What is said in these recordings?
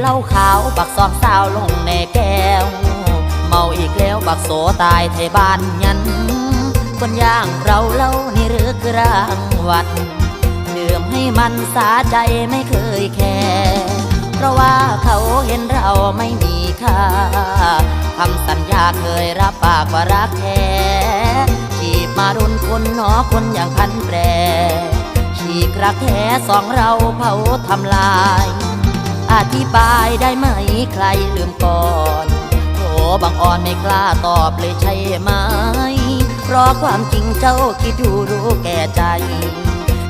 เหล้าขาวบักซองสาวลงในแก้ว เมาอีกแล้วบักโสตายไทยบ้านยันคนย่างเราเล่านี่หรือกลางวันดื่มให้มันสาใจไม่เคยแคร์เพราะว่าเขาเห็นเราไม่มีค่าคำสัญญาเคยรับปากว่ารักแท้จีบมารุนคนหนอคนอย่างพันแปรฉีกรักแท้สองเราเผาทำลาย ธิบายได้ไหมใครลืมก่อนโถบางอ่อนไม่กล้าตอบเลยใช่ไหม เพราะความจริงเจ้าคิดดูรู้แก่ใจ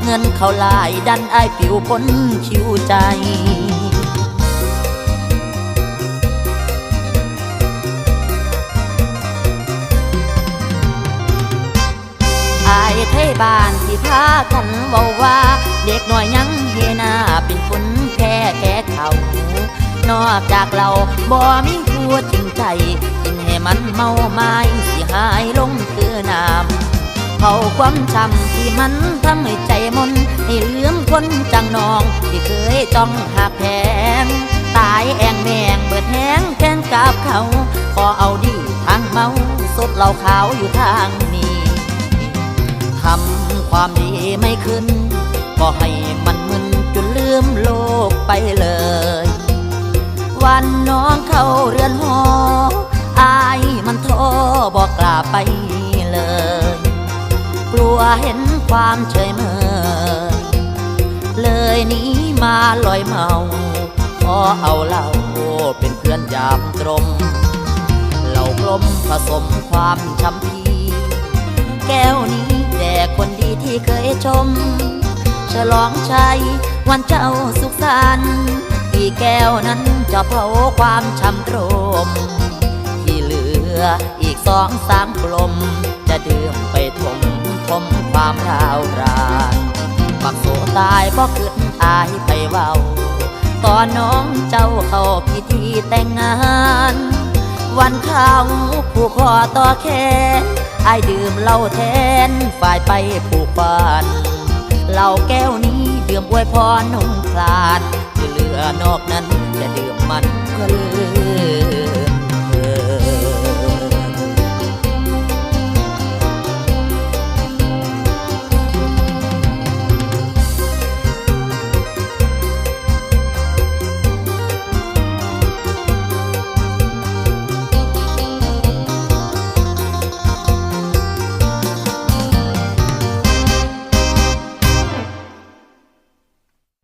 เงินเขาลายดันไอผิวพ้นชิวใจไอายไทยบ้านที่พากันเว้า อกจากเราบ่มีผัวจริงใจกินให้มันเมาไม้สิหายลงคือน้ำเผาความช้ำที่มันทำให้ใจมนให้ลืมคนจังนอง ที่เคยจ้องหักแพงตายแองแมงเบิดแห้งแค้นกับเขาขอเอาดีทางเมาสดเหล่าขาวอยู่ทางนี้ทำความดีไม่ขึ้น ก็ให้มันมึนจนลืมโลกไปเลย วันน้องเข้าเรือนหออายมันโทรบอกกล้าไปเลย กลัวเห็นความเฉยเมยเลยหนี้มาลอยเมาขอเอาเหล้าเป็นเพื่อนยามตรมเหล้ากลมผสมความช้ำพีแก้วนี้แด่คนดีที่เคยชม ฉลองชัยวันเจ้าสุขสันต์อีแก้วนั้น จะเผาความช้ำตรม ที่เหลืออีกสองสามกลม จะดื่มไปทมทมความร้าวรานบักโสตายเพราะขึ้นอายไปเว้าตอนน้องเจ้าเข้าพิธีแต่งงาน วันเขาผูกคอต่อแขนไอายดื่มเหล้าแทนฝ่ายไปผูกบ้านเหล้าแก้วนี้ดื่มอวยพรนุ่งคลานที่เหลือนอกนั้น จะดื่มมันเพื่อ